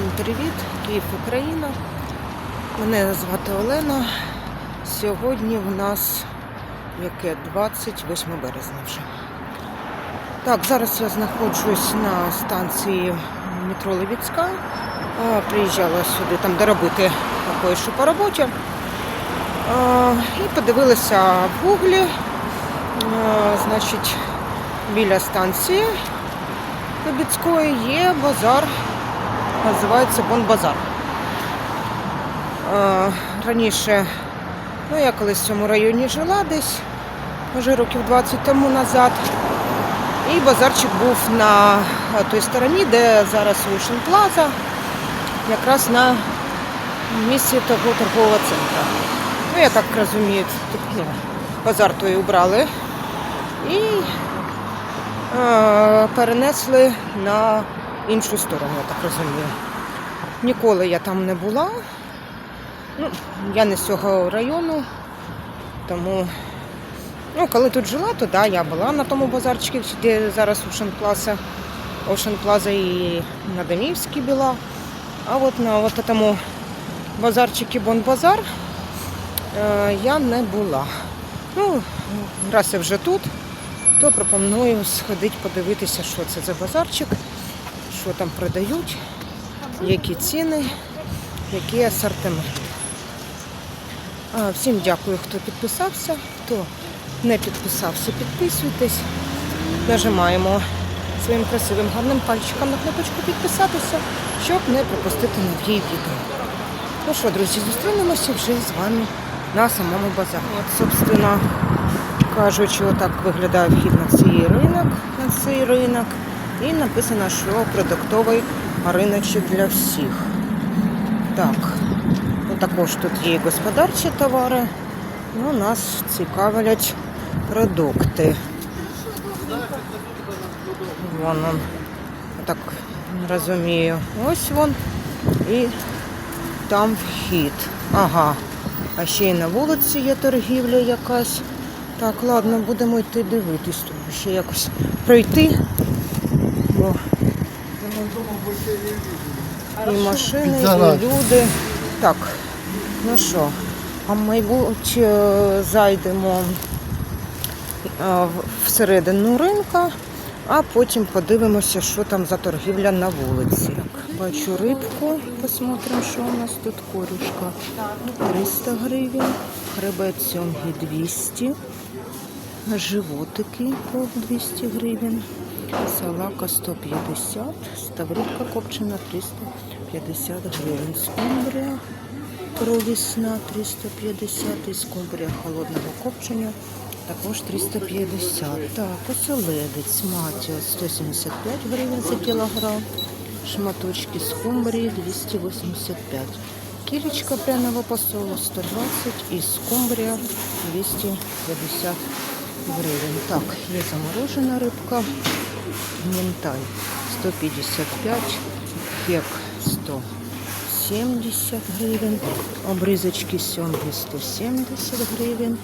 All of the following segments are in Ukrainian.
Всім привіт, Київ, Україна. Мене звати Олена. Сьогодні в нас яке 28 березня вже. Так, зараз я знаходжусь на станції метро Левіцька. Приїжджала сюди там доробити кое-що по роботі. І подивилася в гуглі. Значить, біля станції Лебідської є базар, називається Бонбазар. Е, Раніше, ну я колись в цьому районі жила десь, може років 20 тому назад. І базарчик був на той стороні, де зараз Ocean Plaza, якраз на місці того торгового центру. Ну, я так розумію, тут, ну, базар той убрали. І е, перенесли на іншу сторону, я так розумію. Ніколи я там не була. Ну, я не з цього району, тому ну, коли тут жила, то да, я була на тому базарчику, де зараз Ocean Plaza, Ocean Plaza і на Домівській була. А от на от тому базарчику Бонбазар е, я не була. Ну, раз я вже тут, то пропоную сходити подивитися, що це за базарчик, що там продають, які ціни, який асортимент. А, Всім дякую, хто підписався, хто не підписався, підписуйтесь. Нажимаємо своїм красивим гарним пальчиком на кнопочку підписатися, щоб не пропустити нові відео. Ну що, друзі, зустрінемося вже з вами на самому базарі. От, собственно, кажучи, отак виглядає вхід на цей ринок, на цей ринок. І написано, що продуктовий риночок для всіх. Так, ну, також тут є господарчі товари. Ну, нас цікавлять продукти. Вон он, так розумію. Ось вон і там вхід. Ага. А ще й на вулиці є торгівля якась. Так, ладно, будемо йти дивитись. Тут ще якось пройти. І машини, і люди. Так, ну що, а мабуть е, зайдемо е, всередину ринка, а потім подивимося, що там за торгівля на вулиці. Так, бачу рибку, посмотримо, що у нас тут корюшка. 300 гривень, хребець сьомги 200, животики по 200 гривень, салака 150, ставрівка копчена 350 гривень, скумбрія провісна 350 і скумбрія холодного копчення також 350. Так, оселедець матіо 175 гривень за кілограм, шматочки скумбрії 285. Кілечка пряного посолу 120 і скумбрія 250 гривень. Так, є заморожена рибка, мінтай 155, хек 170 гривень, обрізочки сьомги 170 гривень,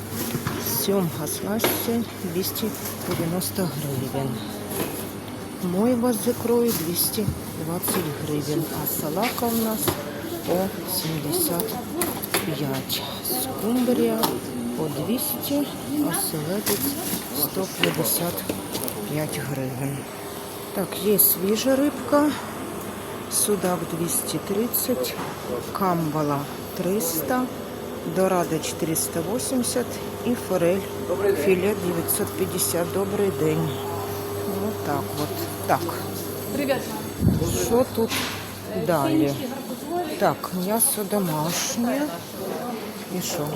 сьомга сласті 290 гривень. Мойва з ікрою 220 гривень, а салака у нас по 75. Скумбрія по 200, а селедець 155 гривень. Так, є свіжа рибка. Судак 230, камбала 300, дорада 480 і форель філе 950. Добрий день. Отак от. Так. Привет. Що тут далі? Так, м'ясо домашнє. І що?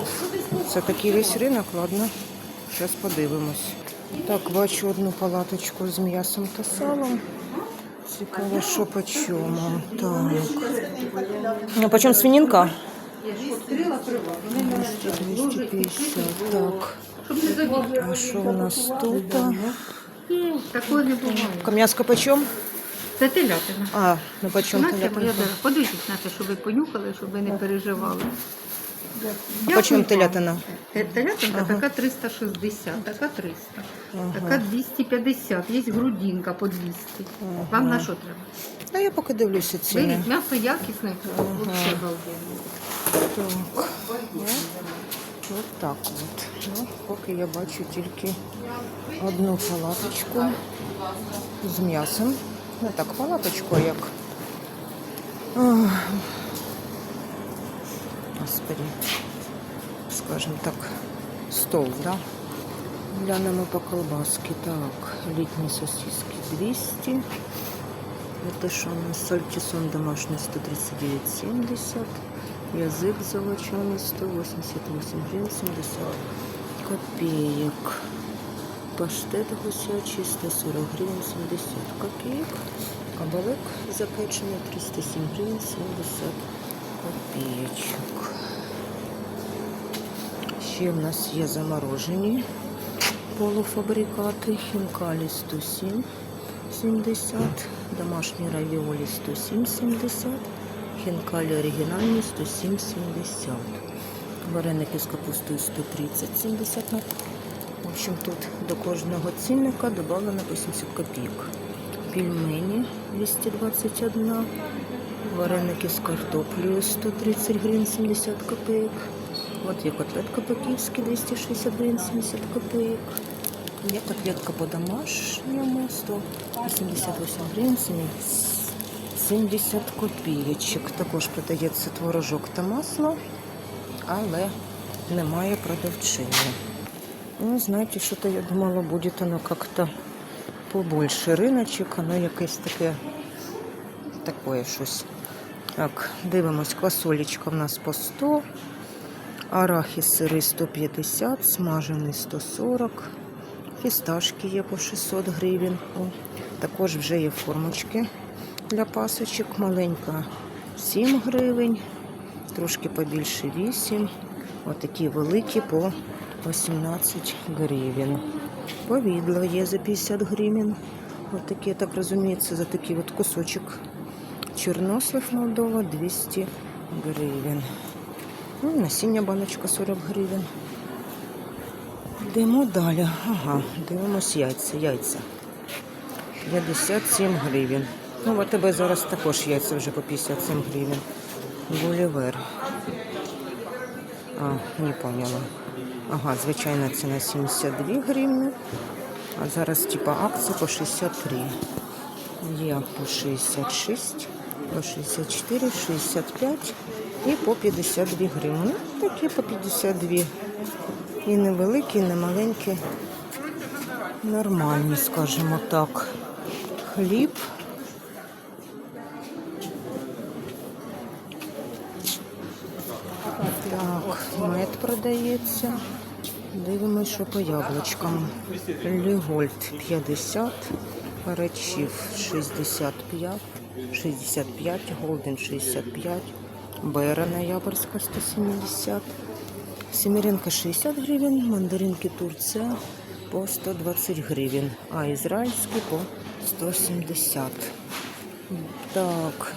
Це такий весь ринок, ладно. Зараз подивимось. Так, бачу одну палаточку з м'ясом та салом. Цікаво, що по чому. Так. А по чому свининка? 250, так. А що у нас тут? Такого не буває. М'яско по чому? Це телятина. А, ну по чому Знаєте, дорога, подивіться на те, щоб ви понюхали, щоб ви не переживали. А по чому телятина? Те- Телятинка така 360, така 300, така 250, є грудинка по 200. Вам на що треба? А я поки дивлюся ціни. Беріть м'ясо якісне, Ага. взагалі обалденно. Так. От так от. Ну, поки я бачу тільки одну палаточку з м'ясом. Не так палаточку, як Ах. Господи. Скажем так, стол, да? Глянемо по колбаски. Так, літні сосиски 200. Это что у нас сальчисон домашний 139,70. Язык золоченый 188 гривен 70 копеек. Паштет гусячий 140 гривен 70 копеек. Кабалек запечений 307 гривен 70 копеечок. Ще в нас є заморожені полуфабрикати. Хінкалі 107 70, домашні равіолі 107,70, хінкалі оригінальні 107,70, вареники з капустою 130,70. В общем, тут до кожного цінника додано 80 копійок. Пельмені 221, вареники з картоплею 130 гривень 70 копійок. От є котлетка по-київськи 260 гривень 70 копійок. Є котлетка по-домашньому 188 гривень 70 копійочок. Також продається творожок та масло, але немає продавчині. Ну, знаєте, що-то я думала, буде воно як-то побольше риночок, воно якесь таке, таке щось. Так, дивимось, квасолечка в нас по 100, арахіс сирий 150, смажений 140, фісташки є по 600 гривень. Також вже є формочки для пасочок. Маленька 7 гривень, трошки побільше 8. Отакі великі по 18 гривень. Повідло є за 50 гривень. Отакі, я так розумію, це за такий от кусочок. Чорнослив Молдова 200 гривень. Ну, насіння баночка 40 гривень. Йдемо далі. Ага, дивимось яйця. Яйця. 57 гривень. Ну, в АТБ зараз також яйця вже по 57 гривень. Гулівер. А, не поняла. Ага, звичайна ціна 72 гривні. А зараз типа акція по 63. Є по 66, по 64, 65 і по 52 гривні. Такі по 52. І невеликі, і не маленькі. Нормальні, скажімо так. Хліб. Так, мед продається. Дивимося, що по яблучкам. Лігольд 50, Парачів 65, 65, Голден 65, Бера Ноябрьська 170, Семеренка 60 гривень, мандаринки Турція по 120 гривень, а ізраїльські по 170. Так,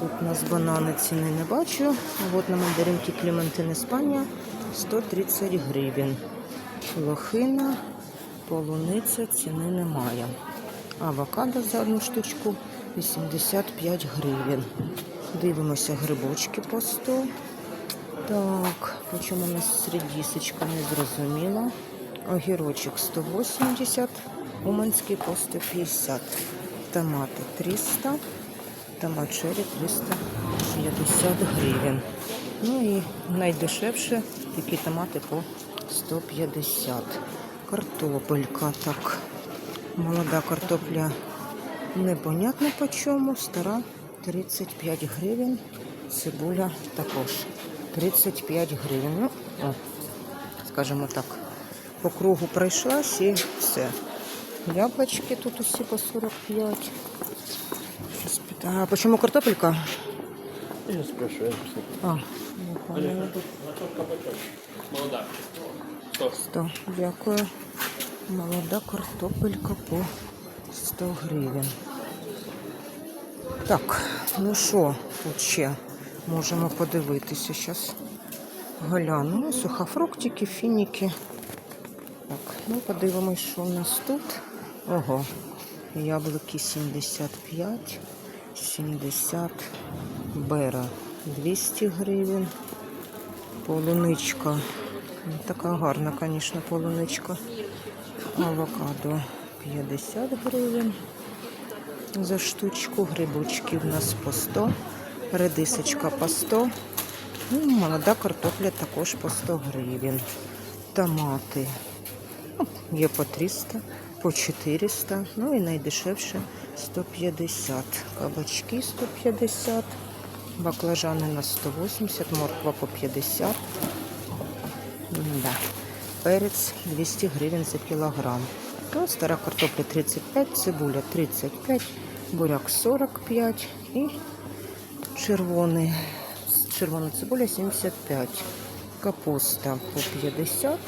Тут у нас банани ціни не бачу. От на мандаринки Клементин Іспанія 130 гривень. Лохина, полуниця ціни немає. Авокадо за одну штучку 85 гривень. Дивимося грибочки по 100. Так, по чому у нас редісочка не зрозуміла. Огірочок 180, уманський по 150. Томати 300. Томат черри 350 гривень. Ну і найдешевше такі томати по 150. Картопелька так. Молода картопля непонятно по чому. Стара 35 гривень. Цибуля також 35 гривень. Ну, о, скажімо так, по кругу пройшлась і все. Яблочки тут усі по 45. А почему картопелька? Я спрашиваю. А, не поняла. Молода. 100, дякую. Молода картопелька по 100 гривень. Так, ну що тут ще можемо подивитися зараз. Гляну, сухофруктики, фініки. Так, ну подивимось, що у нас тут. Ого, яблуки 75, 70, бера 200 гривень, полуничка. Ну, Така гарна, звісно, полуничка. Авокадо 50 гривень за штучку. Грибочки в нас по 100, редисочка по 100. Ну, молода картопля також по 100 гривень. Томати ну, є по 300, по 400, ну і найдешевше 150. Кабачки 150, баклажани на 180, морква по 50. Да. Перець 200 гривень за кілограм. Ну, стара картопля 35, цибуля 35, буряк 45 і червоний, червона цибуля 75. Капуста по 50,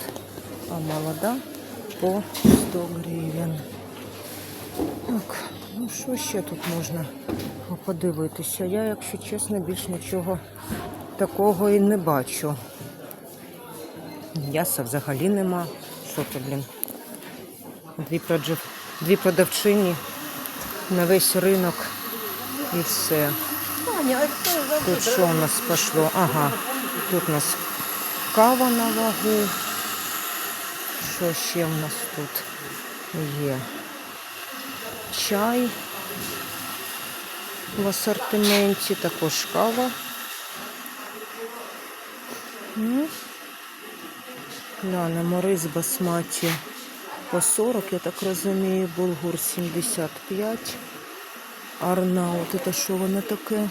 а молода по 100 гривень. Так, ну що ще тут можна подивитися? Я, якщо чесно, більш нічого такого і не бачу. М'яса взагалі нема. Що це, блін? Дві, проджив... Дві продавчині на весь ринок і все. Тут що у нас пішло? Ага, тут у нас кава на вагу. Що ще у нас тут є? Чай в асортименті, також кава. Ну, Глянемо, рис басматі по 40, я так розумію, булгур 75, арнаут, це що воно таке?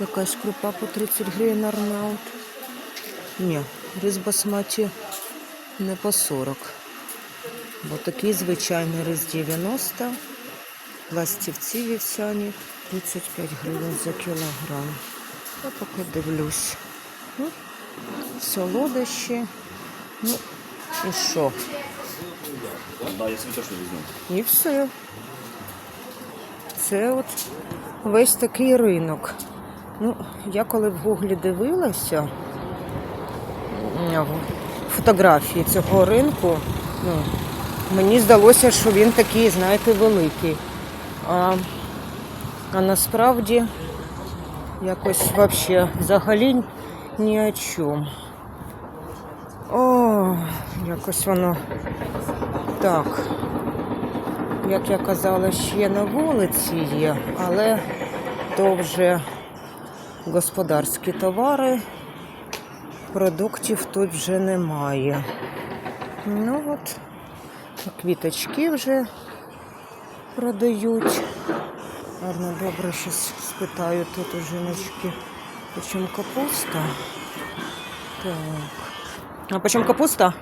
Якась крупа по 30 гривень арнаут. Ні, рис басматі не по 40. Бо такий звичайний рис 90, пластівці вівсяні 35 гривень за кілограм. Я поки дивлюсь. Ну, солодощі. Ну, і що? Да, я собі точно візьму. І все. Це от весь такий ринок. Ну, я коли в гуглі дивилася фотографії цього ринку, ну, мені здалося, що він такий, знаєте, великий. А, а насправді якось вообще взагалі ні о чому. О, якось воно так. Як я казала, ще на вулиці є, але то вже господарські товари, продуктів тут вже немає. Ну от, квіточки вже продають. Ладно, добре, щось спитаю тут у жіночки. Почем капуста? Так. А почем капуста?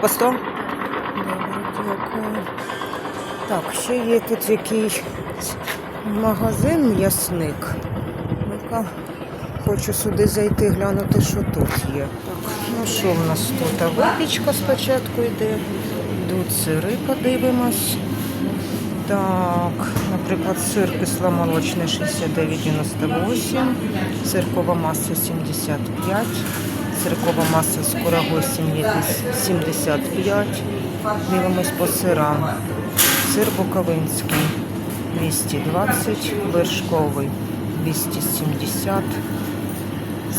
По 100? Добре, дякую. Так, ще є тут якийсь магазин м'ясник. Ну-ка, хочу сюди зайти, глянути, що тут є. Так, ну що в нас тут? Випічка спочатку йде. Йдуть сири, подивимось. Так, наприклад, сир кисломолочний 69,98, сиркова маса 75, сиркова маса з курагою 75. Дивимось по сирам. Сир буковинський 220, вершковий 270,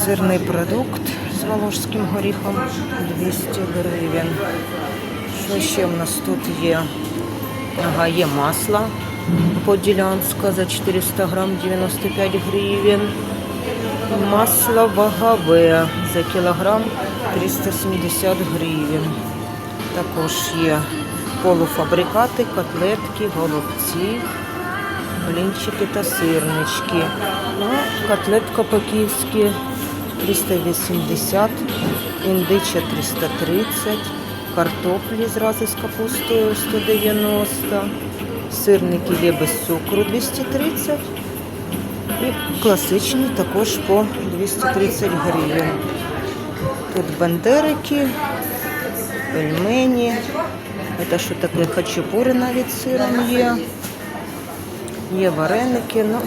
сирний продукт з волошським горіхом 200 гривень. Що ще в нас тут є? Ага, є масло поділянська за 400 грам 95 гривень. Масло вагове за кілограм 370 гривень. Також є полуфабрикати, котлетки, голубці, блінчики та сирнички. Ну, котлетка по-київськи 380, індича 330, картоплі зразу з капустою 190, сирники є без цукру 230 і класичні також по 230 гривень. Тут бандерики, пельмені. Це що таке хачапури навіть сиром є. Є вареники, ну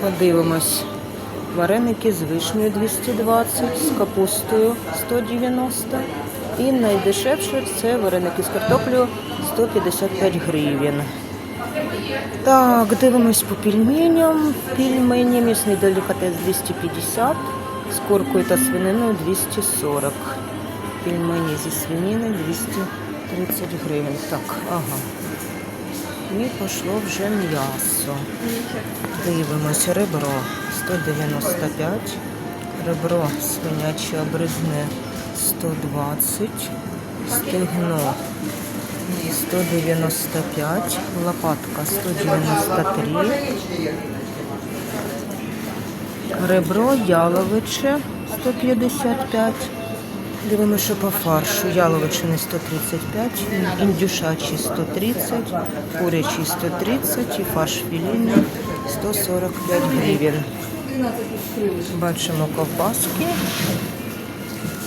подивимось. Вареники з вишнею 220, з капустою 190. І найдешевше це вареники з картоплею 155 гривень. Так, дивимось по пельменям. Пельмені, м'ясний делікатес 250, з куркою та свининою 240. Пельмені зі свинини 230 гривень. Так, ага. І пішло вже м'ясо. Дивимось, ребро 195, ребро свиняче обрізне 120, стегно 195, лопатка 193, ребро яловиче 155. Дивимося, що по фаршу яловичини 135, індюшачий 130, курячий 130 і фарш філійний 145 гривень. Бачимо ковбаски.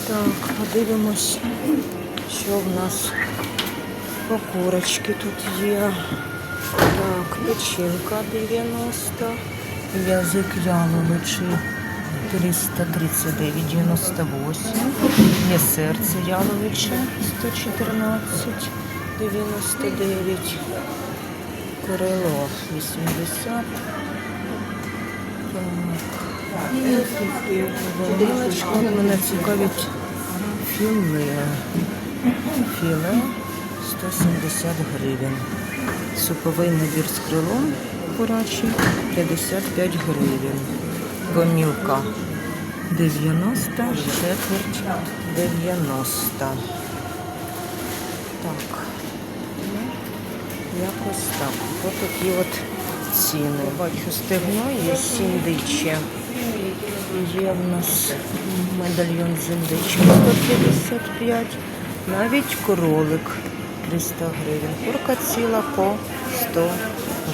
Так, подивимось, що в нас по курочки тут є. Так, печінка 90, язик яловичий 339,98, є серце яловиче 114,99, крило 80. Вилочка, мене цікавить філе. Філе 170 гривень. Суповий набір з крилом курячий 55 гривень. Гомілка 90, четверть 90. Так. Ну, якось так. Ось такі от ціни. Бачу стегно є з індичі. Є в нас медальйон з індички 155. Навіть кролик 300 гривень. Курка ціла по 100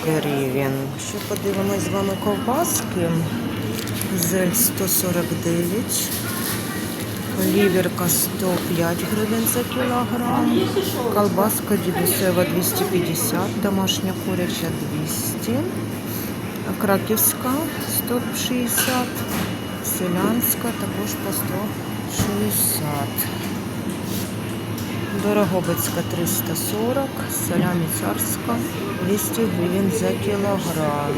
гривень. Ще подивимось з вами ковбаски. Зель 149. Ліверка 105 гривень за кілограм. Колбаска дідусева 250, домашня куряча 200. Краківська 160. Селянська також по 160. Дорогобицька 340, салямі царська 200 гривень за кілограм.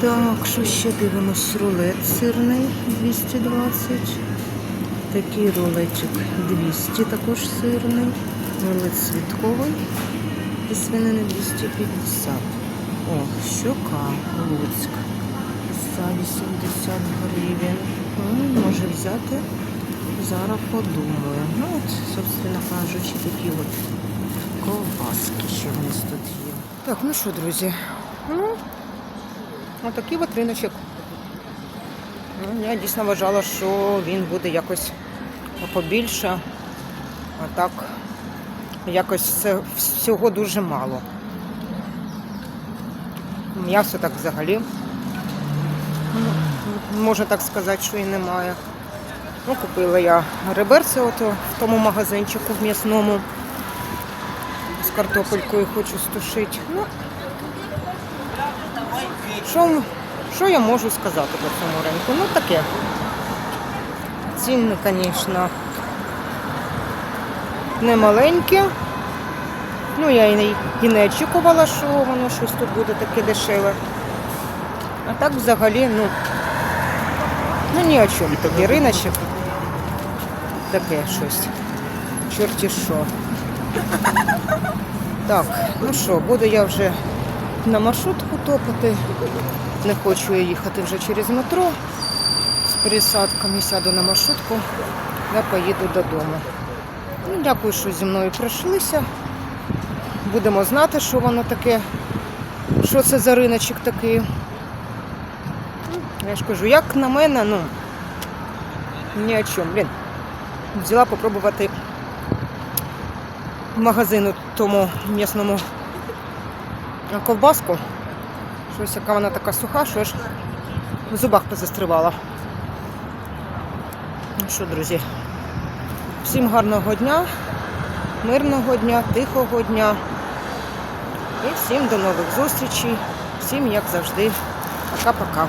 Так, що ще дивимось? Рулет сирний 220. Такий рулетик 200, також сирний. Рулет світковий і свинини 250. О, щока Луцьк за 80 гривень. Може взяти. Зараз подумаю. Ну от, собственно кажучи, такі от ковбаски ще в нас тут є. Так, ну що, друзі? Ну, отакий от риночок. Ну, я дійсно вважала, що він буде якось побільше. А так, якось це всього дуже мало. М'ясо так взагалі. ну, Можна так сказати, що і немає. Ну, купила я реберце ото в тому магазинчику в м'ясному. З картопелькою хочу стушити. Ну, що, що я можу сказати по цьому ринку? Ну таке. Ціни, звісно, не маленькі. Ну, я і не, і очікувала, що воно щось тут буде таке дешеве. А так взагалі, ну, ну ні о чому такий риночок. Таке щось. Чорті що. Так, ну що, буду я вже на маршрутку топати. Не хочу я їхати вже через метро. З пересадками сяду на маршрутку, я поїду додому. Ну, дякую, що зі мною пройшлися. Будемо знати, що воно таке, що це за риночок такий. Ну, Я ж кажу, як на мене, ну ні о чому. Взяла попробувати в магазину тому м'ясному ковбаску. Щось яка вона така суха, що аж в зубах позастрівала. Ну що, друзі, всім гарного дня, мирного дня, тихого дня. І всім до нових зустрічей. Всім, як завжди, пока-пока.